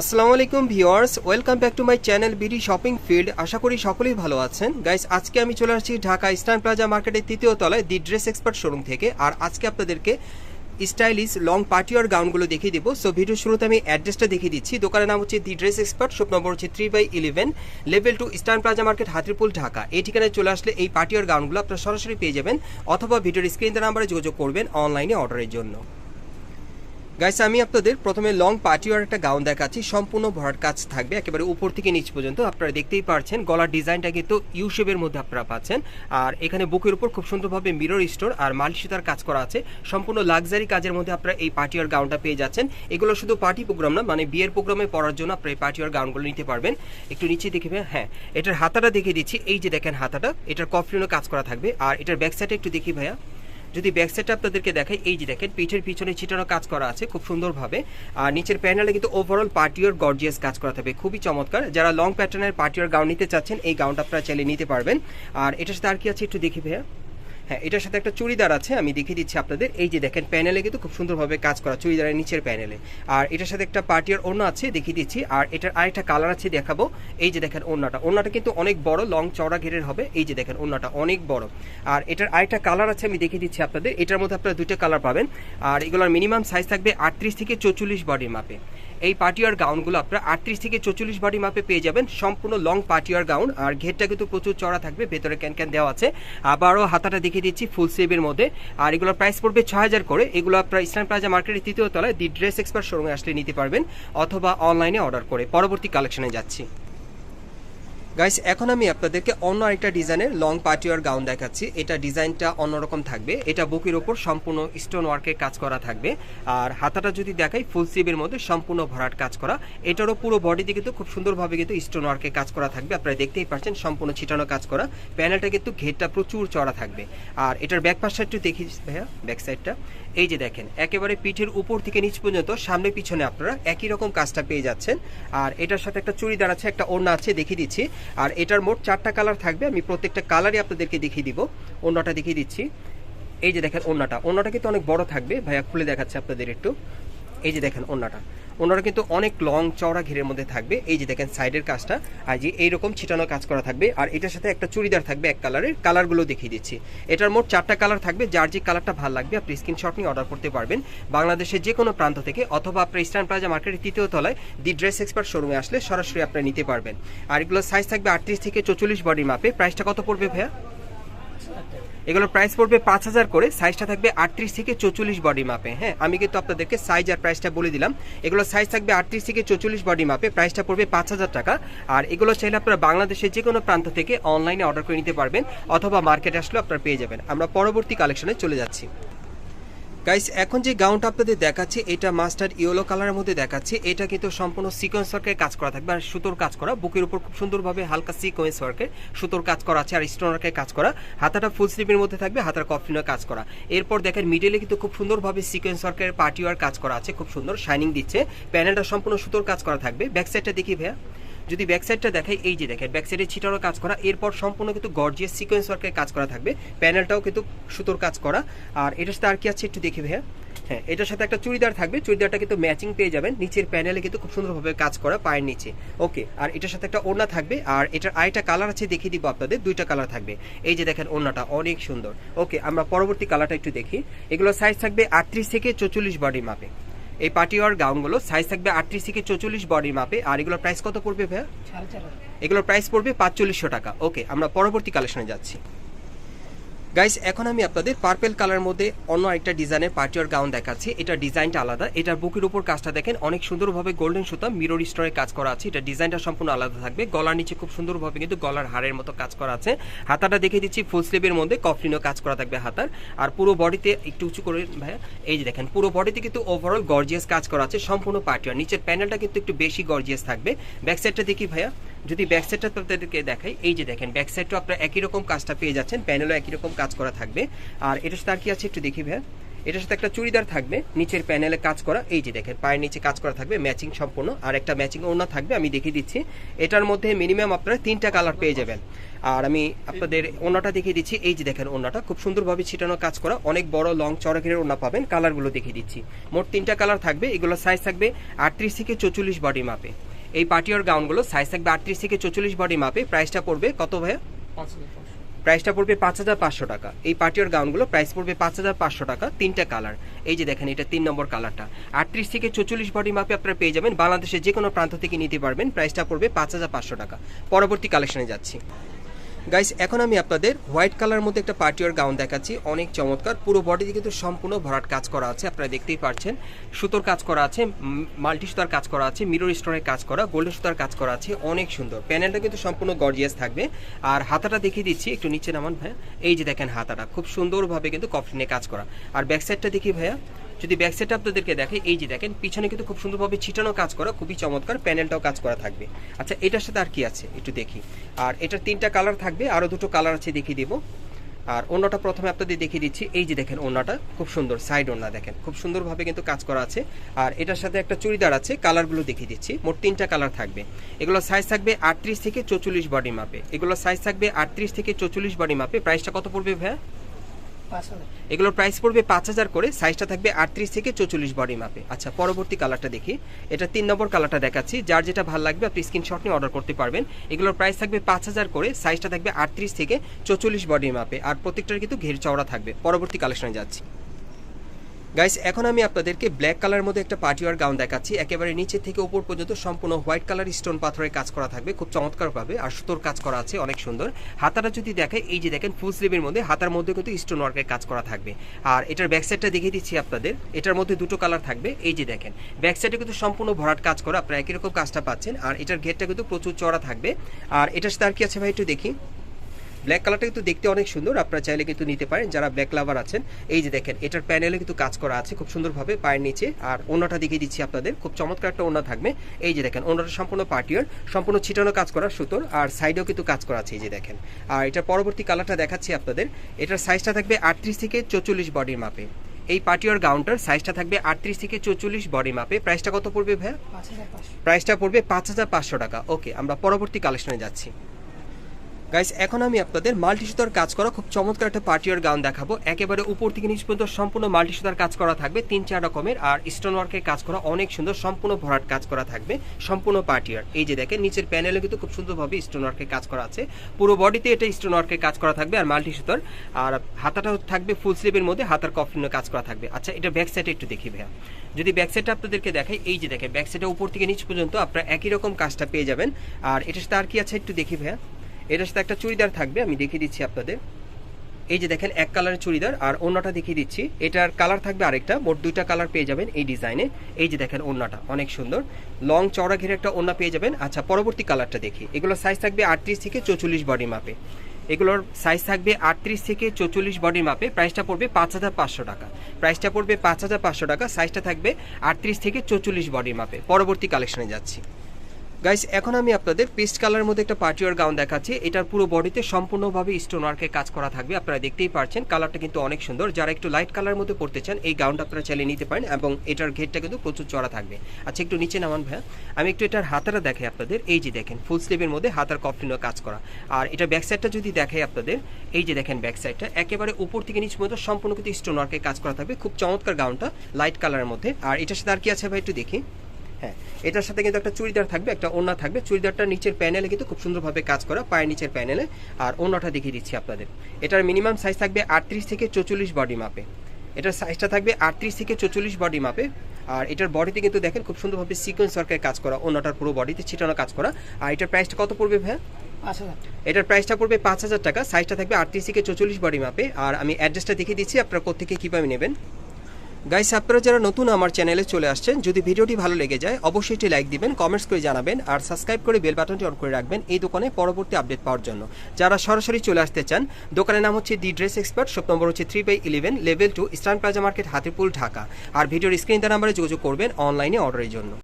আসসালামু আলাইকুম viewers, welcome back to my channel BD shopping field. আশা করি সকলেই ভালো আছেন। গাইস, আজকে আমি চলে আসছি ঢাকা ইস্টার্ন প্লাজা মার্কেটের তৃতীয় তলায় দি ড্রেস এক্সপার্ট শোরুম থেকে। আর আজকে আপনাদেরকে স্টাইলিশ লং পার্টিওয়ার গাউনগুলো দেখিয়ে দেবো। সো ভিডিও শুরুতে আমি অ্যাড্রেসটা দেখিয়ে দিচ্ছি। দোকানের নাম হচ্ছে the dress expert, shop number হচ্ছে three by eleven, level two eastern plaza market, Hatirpool, Dhaka. এই ঠিকানায় চলে আসলে এই পার্টিওয়ার গাউনগুলো আপনারা সরাসরি পেয়ে যাবেন, অথবা ভিডিওর স্ক্রিন নাম্বারে যোগাযোগ করবেন অনলাইনে অর্ডারের জন্য। গাইস আমি আপনাদের প্রথমে লং পার্টি পার্টিওয়ার একটা গাউন দেখাচ্ছি। সম্পূর্ণ ভরাট কাজ থাকবে, একেবারে উপর থেকে নিচ পর্যন্ত। আপনারা দেখতেই পারছেন, গলার ডিজাইনটা কিন্তু ইউ শেপের মধ্যে আপনারা পাচ্ছেন। আর এখানে বুকের উপর খুব সুন্দরভাবে মিরর স্টোর আর মালসিতার কাজ করা আছে। সম্পূর্ণ লাক্সারি কাজের মধ্যে আপনারা এই পার্টি পার্টিওয়ার গাউনটা পেয়ে যাচ্ছেন। এগুলো শুধু পার্টি প্রোগ্রাম না মানে বিয়ের প্রোগ্রামে পড়ার জন্য আপনারা এই পার্টিওয়ার গাউনগুলো নিতে পারবেন। একটু নিচে দেখবে হ্যাঁ এটার হাতাটা দেখিয়ে দিচ্ছি। এই যে দেখেন হাতাটা, এটার কফলিনও কাজ করা থাকবে। আর এটার ব্যাক সাইডে একটু দেখি ভাইয়া। যদি ব্যাক সাইডটা আপনাদেরকে দেখাই, এই যে দেখেন, পিঠের পিছনে ছিটানো কাজ করা আছে খুব সুন্দরভাবে। আর নিচের প্যানেলে কিন্তু ওভারঅল পার্টিওর গর্জিয়াস কাজ করা থাকবে খুবই চমৎকার। যারা লং প্যাটার্নের পার্টিওর গাউন নিতে চাচ্ছেন, এই গাউনটা আপনারা চাইলে নিতে পারবেন। আর এটার সাথে আর কি আছে একটু দেখি ভাইয়া? হ্যাঁ এটার সাথে একটা চুড়িদার আছে, আমি দেখিয়ে দিচ্ছি আপনাদের। এই যে দেখেন, প্যানেলে কিন্তু খুব সুন্দরভাবে কাজ করা চুড়িদারের নিচের প্যানেলে। আর এটার সাথে একটা পার্টিয়ার ওড়না আছে, দেখিয়ে দিচ্ছি। আর এটার আরেকটা কালার আছে, দেখাবো। এই যে দেখেন ওড়নাটা। ওড়নাটা কিন্তু অনেক বড়, লং চওড়া ঘেরের হবে। এই যে দেখেন, ওড়নাটা অনেক বড়। আর এটার আরেকটা কালার আছে, আমি দেখিয়ে দিচ্ছি আপনাদের। এটার মধ্যে আপনারা দুইটা কালার পাবেন। আর এগুলোর মিনিমাম সাইজ থাকবে আটত্রিশ থেকে চৌচল্লিশ বডির মাপে। এই পার্টিয়ার গাউনগুলো আপনারা আটত্রিশ থেকে চৌচল্লিশ বডি মাপে পেয়ে যাবেন। সম্পূর্ণ লং পার্টিয়ার গাউন। আর ঘেরটা কিন্তু প্রচুর চড়া থাকবে, ভেতরে ক্যান ক্যান দেওয়া আছে। আবারও হাতাটা দেখিয়ে দিচ্ছি ফুল স্লিভের মধ্যে। আর এগুলোর প্রাইস পড়বে ছ হাজার করে। এগুলো আপনার ইসলাম প্লাজা মার্কেটের তৃতীয় তলায় দি ড্রেস এক্সপার্ট শোরুমে আসলে নিতে পারবেন অথবা অনলাইনে অর্ডার করে। পরবর্তী কালেকশনে যাচ্ছি। গাইস এখন আমি আপনাদেরকে অন্য আরেকটা ডিজাইনের লং পার্টিওয়ার গাউন দেখাচ্ছি। এটা ডিজাইনটা অন্যরকম থাকবে। এটা বুকের ওপর সম্পূর্ণ স্টোন ওয়ার্কের কাজ করা থাকবে। আর হাতাটা যদি দেখাই ফুল স্লিভের মধ্যে সম্পূর্ণ ভরাট কাজ করা। এটারও পুরো বডিতে কিন্তু খুব সুন্দরভাবে কিন্তু স্টোন ওয়ার্কের কাজ করা থাকবে। আপনারা দেখতেই পাচ্ছেন, সম্পূর্ণ ছিটানো কাজ করা। প্যানেলটা কিন্তু ঘেরটা প্রচুর চড়া থাকবে। আর এটার ব্যাক পাশটা দেখি ভাইয়া ব্যাক সাইডটা এই যে দেখেন, একেবারে পিঠের উপর থেকে নিচ পর্যন্ত, সামনে পিছনে আপনারা একই রকম কাজটা পেয়ে যাচ্ছেন। আর এটার সাথে একটা চুড়িদার আছে একটা ওড়না আছে, দেখিয়ে দিচ্ছি। আর এটার মোট চারটা কালার থাকবে। আমি প্রত্যেকটা কালারই আপনাদেরকে দেখিয়ে দিব। অন্যটা দেখিয়ে দিচ্ছি। এই যে দেখেন ওড়নাটা। ওড়নাটা কিন্তু অনেক বড় থাকবে। ভাইয়া খুলে দেখাচ্ছে আপনাদের একটু। এই যে দেখেন ওড়নাটা। ওনারা কিন্তু অনেক লং চওড়া ঘেরের মধ্যে থাকবে। এই যে দেখেন সাইডের কাজটা, আর যে এইরকম ছিটানো কাজ করা থাকবে। আর এটার সাথে একটা চুড়িদার থাকবে এক কালারের কালারগুলো দেখিয়ে দিচ্ছি। এটার মোট চারটা কালার থাকবে। যার যে কালারটা ভালো লাগবে, আপনি স্ক্রিনশট নিয়ে অর্ডার করতে পারবেন। বাংলাদেশের যে কোনো প্রান্ত থেকে অথবা আপনার ইস্টার্ন প্লাজা মার্কেটের তৃতীয় তলায় দি ড্রেস এক্সপার্ট শোরুমে আসলে সরাসরি আপনারা নিতে পারবেন। আর এগুলো সাইজ থাকবে আটত্রিশ থেকে চল্লিশ বডির মাপে প্রাইসটা কত পড়বে ভাইয়া? এগুলোর প্রাইস পড়বে পাঁচ হাজার করে সাইজটা থাকবে আটত্রিশ থেকে চৌচল্লিশ বডি মাপে হ্যাঁ? আমি কিন্তু আপনাদেরকে সাইজ আর প্রাইসটা বলে দিলাম। এগুলো সাইজ থাকবে আটত্রিশ থেকে চৌচল্লিশ বডি মাপে প্রাইসটা পড়বে পাঁচ হাজার টাকা। আর এগুলো চাইলে আপনারা বাংলাদেশের যে কোনো প্রান্ত থেকে অনলাইনে অর্ডার করে নিতে পারবেন, অথবা মার্কেট আসলেও আপনারা পেয়ে যাবেন। আমরা পরবর্তী কালেকশনে চলে যাচ্ছি। গাইস এখন যে গাউনটা আপনাদের দেখাচ্ছি, এটা মাস্টার ইয়েলো কালারের মধ্যে দেখাচ্ছি। এটা কিন্তু সম্পূর্ণ সিকোয়েন্স ওয়ার্কের কাজ করা থাকবে, আর সুতোর কাজ করা। বুকের উপর খুব সুন্দরভাবে হালকা সিকোয়েন্স ওয়ার্কের সুতোর কাজ করা আছে, আর স্টোন ওয়ার্কের কাজ করা। হাতাটা ফুল স্লিপের মধ্যে থাকবে, হাতার কফলিনের কাজ করা। এরপর দেখেন মিডলে কিন্তু খুব সুন্দরভাবে সিকোয়েন্স ওয়ার্কের পার্টি ওয়ার কাজ করা আছে, খুব সুন্দর শাইনিং দিচ্ছে। প্যানেলটা সম্পূর্ণ সুতোর কাজ করা থাকবে। ব্যাক সাইডটা দেখি ভাইয়া। যদি ব্যাক সাইডটা দেখাই, এই যে দেখেন ব্যাক সাইডে ছিটারও কাজ করা, এরপর সম্পূর্ণ কিন্তু গর্জিয়াস সিকোয়েন্স ওয়ার্কের কাজ করা থাকবে প্যানেলটাও কিন্তু সুতোর কাজ করা। আর এটার সাথে আর কি আছে একটু দেখি ভাইয়া? হ্যাঁ এটার সাথে একটা চুড়িদার থাকবে, চুড়িদারটা কিন্তু ম্যাচিং পেয়ে যাবেন, নিচের প্যানেলে কিন্তু খুব সুন্দরভাবে কাজ করা, পায়ের নিচে। ওকে, আর এটার সাথে একটা ওড়না থাকবে, আর এটার আরেকটা কালার আছে, দেখিয়ে দিব আপনাদের, দুইটা কালার থাকবে। এই যে দেখেন, ওড়নাটা অনেক সুন্দর। ওকে, আমরা পরবর্তী কালারটা একটু দেখি। এগুলো সাইজ থাকবে আটত্রিশ থেকে চৌচল্লিশ বডি মাপে এই পাটিওয়ার গাউনগুলো সাইজ থাকবে আটত্রিশ থেকে চৌচল্লিশ বডির মাপে। আর এগুলোর প্রাইস কত পড়বে ভাইয়া? এগুলোর প্রাইস পড়বে পাঁচচল্লিশশো টাকা। ওকে আমরা পরবর্তী কালেকশনে যাচ্ছি। গাইস এখন আমি আপনাদের পার্পেল কালার মধ্যে অন্য আরেকটা ডিজাইনের পার্টিওয়ার গাউন দেখাচ্ছি। এটা ডিজাইনটা আলাদা। এটার বুকের উপর কাজটা দেখেন, অনেক সুন্দরভাবে গোল্ডেন সুতা মিরর স্টোরে কাজ করা আছে। এটা ডিজাইনটা সম্পূর্ণ আলাদা থাকবে। গলার নিচে খুব সুন্দরভাবে কিন্তু গলার হাড়ের মতো কাজ করা আছে। হাতাটা দেখে দিচ্ছি ফুল স্লিভের মধ্যে কফলিনও কাজ করা থাকবে হাতার। আর পুরো বডিতে একটু উঁচু করে, ভাইয়া, এই যে দেখেন, পুরো বডিতে কিন্তু ওভারঅল গর্জিয়াস কাজ করা আছে, সম্পূর্ণ পার্টিওয়ার নিচের প্যানেলটা কিন্তু একটু বেশি গর্জিয়াস থাকবে। ব্যাক সাইডটা দেখি, ভাইয়া। যদি ব্যাক সাইডটা আপনাদেরকে দেখাই, এই যে দেখেন ব্যাক সাইডটা আপনারা একই রকম কাজটা পেয়ে যাচ্ছেন প্যানেলও একই রকম কাজ করা থাকবে। আর এটার সাথে আর কি আছে একটু দেখি ভাইয়া? এটার সাথে একটা চুড়িদার থাকবে, নিচের প্যানেলে কাজ করা, এই যে দেখেন, পায়ের নিচে কাজ করা থাকবে ম্যাচিং সম্পূর্ণ। আর একটা ম্যাচিং ওড়না থাকবে, আমি দেখিয়ে দিচ্ছি। এটার মধ্যে মিনিমাম আপনারা তিনটা কালার পেয়ে যাবেন। আর আমি আপনাদের ওনাটা দেখিয়ে দিচ্ছি, এই যে দেখেন ওনাটা খুব সুন্দরভাবে ছিটানো কাজ করা, অনেক বড় লং চড়কের ওনা পাবেন কালারগুলো দেখিয়ে দিচ্ছি। মোট তিনটা কালার থাকবে এগুলো সাইজ থাকবে আটত্রিশ থেকে চৌচল্লিশ বডি মাপে এই পার্টিওর গাউনগুলো সাইজ থাকবে আটত্রিশ থেকে চৌচল্লিশ বডি মাপে। প্রাইসটা পড়বে কত ভাইয়া? প্রাইসটা পড়বে পাঁচ হাজার পাঁচশো টাকা। এই পার্টিওর গাউনগুলো প্রাইস পড়বে পাঁচ হাজার পাঁচশো টাকা, তিনটা কালার এই যে দেখেন, এটা তিন নম্বর কালারটা আটত্রিশ থেকে চৌচল্লিশ বডি মাপে আপনারা পেয়ে যাবেন। বাংলাদেশের যে কোনো প্রান্ত থেকে নিতে পারবেন। প্রাইসটা পড়বে পাঁচ হাজার পাঁচশো টাকা। পরবর্তী কালেকশনে যাচ্ছি। গাইস এখন আমি আপনাদের হোয়াইট কালার মধ্যে একটা পার্টিওর গাউন দেখাচ্ছি। অনেক চমৎকার। পুরো বডিতে কিন্তু সম্পূর্ণ ভরাট কাজ করা আছে, আপনারা দেখতেই পাচ্ছেন সুতোর কাজ করা আছে মাল্টি সুতার কাজ করা আছে মিরর স্টোনের কাজ করা গোল্ডেন সুতার কাজ করা আছে, অনেক সুন্দর। প্যানেলটা কিন্তু সম্পূর্ণ গর্জিয়াস থাকবে। আর হাতাটা দেখিয়ে দিচ্ছি, একটু নিচে নামান ভাইয়া। এই যে দেখেন হাতাটা, খুব সুন্দরভাবে কিন্তু কফলিনে কাজ করা। আর ব্যাক সাইডটা দেখি ভাইয়া। যদি ব্যাক সাইডটা আপনাদেরকে দেখে, এই যে দেখেন, পিছনে কিন্তু খুব সুন্দরভাবে ছিটানো কাজ করা, খুবই চমৎকার প্যানেলটাও কাজ করা থাকবে। আচ্ছা এটার সাথে আর কি আছে? একটু দেখি। আর এটার তিনটা কালার থাকবে, আরও দুটো কালার আছে দেখিয়ে দিব। আর অন্যটা প্রথমে আপনাদের দেখিয়ে দিচ্ছি। এই যে দেখেন ওনাটা খুব সুন্দর সাইড ওনা দেখেন, খুব সুন্দরভাবে কিন্তু কাজ করা আছে। আর এটার সাথে একটা চুড়িদার আছে কালারগুলো দেখিয়ে দিচ্ছি। মোট তিনটা কালার থাকবে। এগুলো সাইজ থাকবে আটত্রিশ থেকে চৌচল্লিশ বডি মাপে এগুলো সাইজ থাকবে আটত্রিশ থেকে চৌচল্লিশ বডি মাপে প্রাইসটা কত পড়বে ভাইয়া? এগুলোর প্রাইস পড়বে পাঁচ হাজার করে সাইজটা থাকবে আটত্রিশ থেকে চৌচল্লিশ বডি মাপে আচ্ছা পরবর্তী কালারটা দেখি। এটা তিন নম্বর কালারটা দেখাচ্ছি। যার যেটা ভালো লাগবে, আপনি স্ক্রিনশট নিয়ে অর্ডার করতে পারবেন। এগুলোর প্রাইস থাকবে পাঁচ হাজার করে সাইজটা থাকবে আটত্রিশ থেকে চৌচল্লিশ বডি মাপে আর প্রত্যেকটার কিন্তু ঘের চওড়া থাকবে। পরবর্তী কালেকশনে যাচ্ছি। গাইস এখন আমি আপনাদেরকে ব্ল্যাক কালার মধ্যে একটা পার্টিওয়ার গাউন দেখাচ্ছি। একেবারে নিচে থেকে উপর পর্যন্ত সম্পূর্ণ হোয়াইট কালার স্টোন পাথরের কাজ করা থাকবে। খুব চমৎকারভাবে আর সুতোর কাজ করা আছে, অনেক সুন্দর। হাতাটা যদি দেখে এই যে দেখেন ফুল স্লিভের মধ্যে হাতার মধ্যে কিন্তু স্টোন ওয়ার্কের কাজ করা থাকবে। আর এটার ব্যাক সাইডটা দেখিয়ে দিচ্ছি আপনাদের। এটার মধ্যে দুটো কালার থাকবে, এই যে দেখেন। ব্যাক সাইডে কিন্তু সম্পূর্ণ ভরাট কাজ করা আপনারা একই রকম কাজটা পাচ্ছেন। আর এটার ঘেরটা কিন্তু প্রচুর চড়া থাকবে। আর এটার সাথে আর কি আছে ভাই, একটু দেখি। ব্ল্যাক কালারটা কিন্তু দেখতে অনেক সুন্দর আপনারা চাইলে কিন্তু নিতে পারেন। যারা ব্ল্যাক লাভার আছেন এই যে দেখেন এটার প্যানেলে কিন্তু কাজ করা আছে খুব সুন্দরভাবে পায়ের নিচে। আর ওনাটা দেখিয়ে দিচ্ছি আপনাদের খুব চমৎকার একটা ওনা থাকবে। এই যে দেখেন ওনাটা সম্পূর্ণ পার্টিয়ার সম্পূর্ণ ছিটানো কাজ করা সুতোর আর সাইডেও কিন্তু কাজ করা আছে এই যে দেখেন। আর এটার পরবর্তী কালারটা দেখাচ্ছি আপনাদের। এটার সাইজটা থাকবে আটত্রিশ থেকে চৌচল্লিশ বডির মাপে এই পার্টিওর গাউনটার সাইজটা থাকবে আটত্রিশ থেকে চৌচল্লিশ বডি মাপে প্রাইসটা কত পড়বে ভাইয়া? প্রাইসটা পড়বে পাঁচ হাজার পাঁচশো টাকা। ওকে আমরা পরবর্তী কালেকশনে যাচ্ছি। গাইস এখন আমি আপনাদের মাল্টি সুতার কাজ করা খুব চমৎকার একটা পার্টিয়ার গাউন দেখাবো। একেবারে উপর থেকে নিচ পর্যন্ত সম্পূর্ণ মাল্টি সুতার কাজ করা থাকবে, তিন চার রকমের। আর স্টোন ওয়ার্কের কাজ করা অনেক সুন্দর, সম্পূর্ণ ভরাট কাজ করা থাকবে, সম্পূর্ণ পার্টিয়ার এই যে দেখেন, নিচের প্যানেলে কিন্তু খুব সুন্দরভাবে স্টোন ওয়ার্কের কাজ করা আছে। পুরো বডিতে এটা স্টোন ওয়ার্কের কাজ করা থাকবে আর মাল্টি সুতার আর হাতাটা থাকবে ফুল স্লিভের মধ্যে, হাতার কফলিনের কাজ করা থাকবে। আচ্ছা এটা ব্যাক সাইডে একটু দেখি ভাইয়া। যদি ব্যাক সাইডটা আপনাদেরকে দেখাই, এই যে দেখেন ব্যাক সাইডে উপর থেকে নিচ পর্যন্ত আপনারা একই রকম কাজটা পেয়ে যাবেন। আর এটার সাথে আর কি আছে একটু দেখি ভাইয়া। এটার সাথে একটা চুড়িদার থাকবে, আমি দেখিয়ে দিচ্ছি আপনাদের। এই যে দেখেন, এক কালারের চুড়িদার, আর অন্যটা দেখিয়ে দিচ্ছি। এটার কালার থাকবে আরেকটা, মোট দুইটা কালার পেয়ে যাবেন এই ডিজাইনে। এই যে দেখেন ওন্নাটা, অনেক সুন্দর। লং চড়া ঘিরে একটা ওন্না পেয়ে যাবেন। আচ্ছা পরবর্তী কালারটা দেখি। এগুলোর সাইজ থাকবে আটত্রিশ থেকে চৌচল্লিশ বডি মাপে এগুলোর সাইজ থাকবে আটত্রিশ থেকে চৌচল্লিশ বডি মাপে প্রাইসটা পড়বে পাঁচ হাজার পাঁচশো টাকা। প্রাইসটা পড়বে পাঁচ হাজার পাঁচশো টাকা। সাইজটা থাকবে আটত্রিশ থেকে চৌচল্লিশ বডি মাপে পরবর্তী কালেকশনে যাচ্ছি। গাইস এখন আমি আপনাদের পেস্ট কালারের মধ্যে একটা পার্টিওয়ার গাউন দেখাচ্ছি। এটার পুরো বডিতে সম্পূর্ণভাবে স্টোন ওয়ার্কের কাজ করা থাকবে, আপনারা দেখতেই পারছেন। কালারটা কিন্তু অনেক সুন্দর। যারা একটু লাইট কালারের মধ্যে পড়তে চান, এই গাউনটা আপনারা চাইলে নিতে পারেন এবং এটার ঘেরটা কিন্তু প্রচুর চড়া থাকবে। আচ্ছা একটু নিচে নামান ভাইয়া। আমি একটু এটার হাতারা দেখাই আপনাদের। এই যে দেখেন ফুল স্লিভের মধ্যে হাতার কফলিনও কাজ করা। আর এটা ব্যাক সাইডটা যদি দেখাই আপনাদের, এই যে দেখেন ব্যাক সাইডটা একেবারে উপর থেকে নিচ পর্যন্ত সম্পূর্ণ কিন্তু স্টোন ওয়ার্কের কাজ করা থাকবে। খুব চমৎকার গাউনটা লাইট কালারের মধ্যে। আর এটার সাথে আর কি আছে ভাই, একটু দেখি। হ্যাঁ এটার সাথে কিন্তু একটা চুড়িদার থাকবে একটা ওড়না থাকবে। চুড়িদারটা নিচের প্যানেলে কিন্তু খুব সুন্দরভাবে কাজ করা পায়ের নিচের প্যানেলে আর ওড়নাটা দেখিয়ে দিচ্ছি আপনাদের। এটার মিনিমাম সাইজ থাকবে আটত্রিশ থেকে চৌচল্লিশ বডি মাপে এটার সাইজটা থাকবে আটত্রিশ থেকে চৌচল্লিশ বডি মাপে আর এটার বডিতে কিন্তু দেখেন খুব সুন্দরভাবে সিকোয়েন্স ওয়ার্কের কাজ করা ওনাটার পুরো বডিতে ছিটানো কাজ করা। আর এটার প্রাইসটা কত পড়বে ভাইয়া? এটার প্রাইসটা পড়বে পাঁচ হাজার টাকা। সাইজটা থাকবে আটত্রিশ থেকে চৌচল্লিশ বডি মাপে আর আমি অ্যাড্রেসটা দেখিয়ে দিচ্ছি আপনারা কোথেকে কীভাবে নেবেন। গাইস, আপনারা যারা নতুন আমার চ্যানেলে চলে আসছেন, যদি ভিডিওটি ভালো লেগে যায়, অবশ্যই একটি লাইক দিবেন, কমেন্টস করে জানাবেন, আর সাবস্ক্রাইব করে বেল বাটনটি অন করে রাখবেন এই দোকানে পরবর্তী আপডেট পাওয়ার জন্য। যারা সরাসরি চলে আসতে চান, দোকানের নাম হচ্ছে the dress expert, shop number হচ্ছে three by eleven, level two eastern plaza market Hatirpool Dhaka. আর ভিডিওর স্ক্রিন নাম্বারে যোগাযোগ করবেন অনলাইনে অর্ডারের জন্য।